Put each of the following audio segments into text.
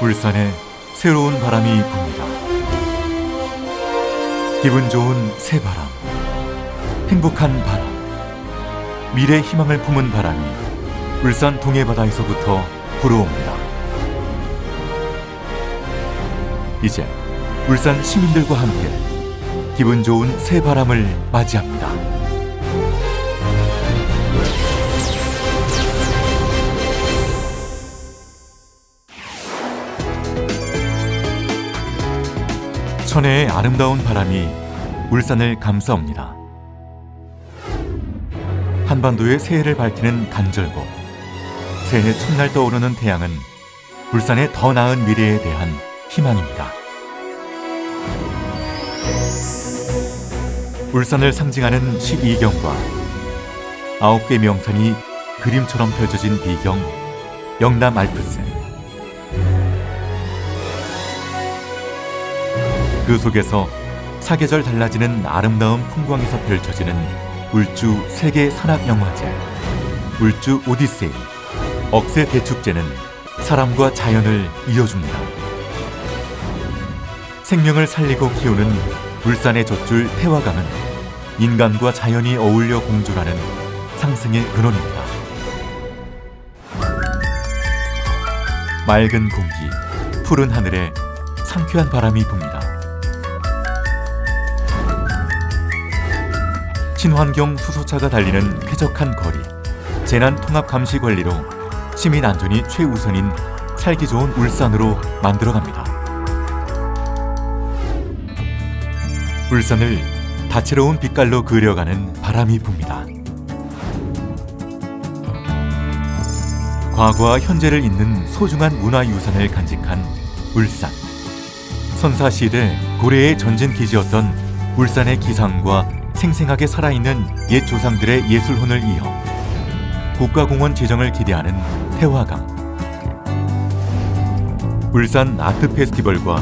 울산에 새로운 바람이 붑니다. 기분 좋은 새 바람, 행복한 바람, 미래 희망을 품은 바람이 울산 동해바다에서부터 불어옵니다. 이제 울산 시민들과 함께 기분 좋은 새 바람을 맞이합니다. 천혜의 아름다운 바람이 울산을 감싸옵니다. 한반도의 새해를 밝히는 간절고 새해 첫날 떠오르는 태양은 울산의 더 나은 미래에 대한 희망입니다. 울산을 상징하는 12경과 아홉 개 명산이 그림처럼 펼쳐진 비경 영남 알프스 그 속에서 사계절 달라지는 아름다운 풍광에서 펼쳐지는 울주 세계 산악 영화제 울주 오디세이 억새 대축제는 사람과 자연을 이어줍니다. 생명을 살리고 키우는 울산의 젖줄 태화강은 인간과 자연이 어울려 공존하는 상승의 근원입니다. 맑은 공기, 푸른 하늘에 상쾌한 바람이 붑니다. 친환경 수소차가 달리는 쾌적한 거리, 재난 통합 감시 관리로 시민 안전이 최우선인 살기 좋은 울산으로 만들어갑니다. 울산을 다채로운 빛깔로 그려가는 바람이 붑니다. 과거와 현재를 잇는 소중한 문화유산을 간직한 울산. 선사시대 고래의 전진 기지였던 울산의 기상과 생생하게 살아있는 옛 조상들의 예술혼을 이어 국가공원 제정을 기대하는 태화강. 울산 아트 페스티벌과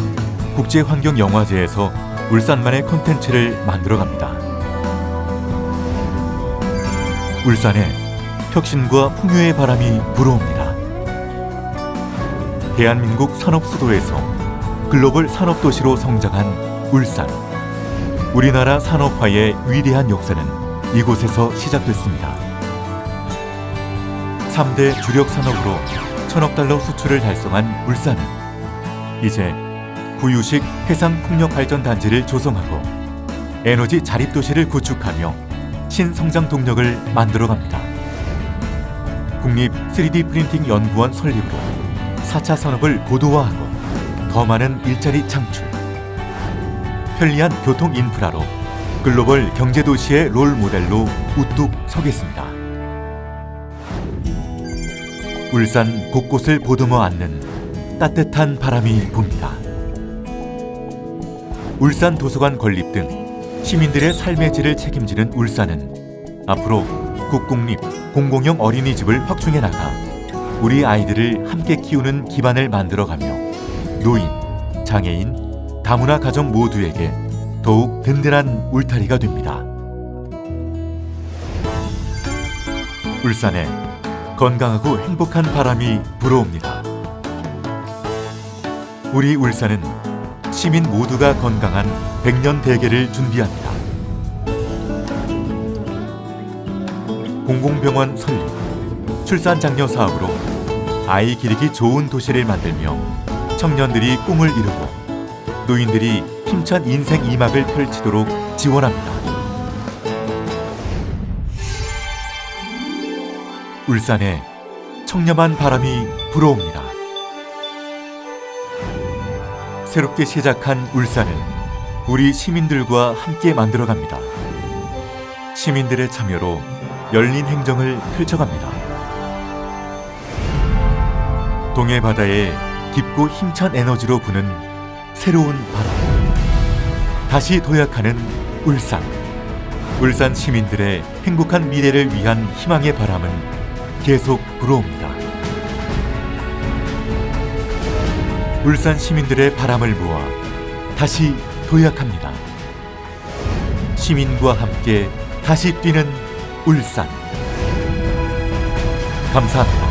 국제환경영화제에서 울산만의 콘텐츠를 만들어갑니다. 울산에 혁신과 풍요의 바람이 불어옵니다. 대한민국 산업 수도에서 글로벌 산업 도시로 성장한 울산. 우리나라 산업화의 위대한 역사는 이곳에서 시작됐습니다. 3대 주력 산업으로 천억 달러 수출을 달성한 울산은 이제 부유식 해상 풍력 발전 단지를 조성하고 에너지 자립 도시를 구축하며 신성장 동력을 만들어갑니다. 국립 3D 프린팅 연구원 설립으로 4차 산업을 고도화하고 더 많은 일자리 창출, 편리한 교통 인프라로 글로벌 경제 도시의 롤 모델로 우뚝 서겠습니다. 울산 곳곳을 보듬어 안는 따뜻한 바람이 붑니다. 울산 도서관 건립 등 시민들의 삶의 질을 책임지는 울산은 앞으로 국공립 공공형 어린이집을 확충해 나가 우리 아이들을 함께 키우는 기반을 만들어가며 노인, 장애인, 다문화 가정 모두에게 더욱 든든한 울타리가 됩니다. 울산에 건강하고 행복한 바람이 불어옵니다. 우리 울산은 시민 모두가 건강한 백년 대계를 준비합니다. 공공병원 설립, 출산 장려 사업으로 아이 기르기 좋은 도시를 만들며 청년들이 꿈을 이루고 노인들이 힘찬 인생 이막을 펼치도록 지원합니다. 울산에 청렴한 바람이 불어옵니다. 새롭게 시작한 울산을 우리 시민들과 함께 만들어갑니다. 시민들의 참여로 열린 행정을 펼쳐갑니다. 동해 바다에 깊고 힘찬 에너지로 부는 새로운 바람. 다시 도약하는 울산. 울산 시민들의 행복한 미래를 위한 희망의 바람은 계속 불어옵니다. 울산 시민들의 바람을 모아 다시 도약합니다. 시민과 함께 다시 뛰는 울산. 감사합니다.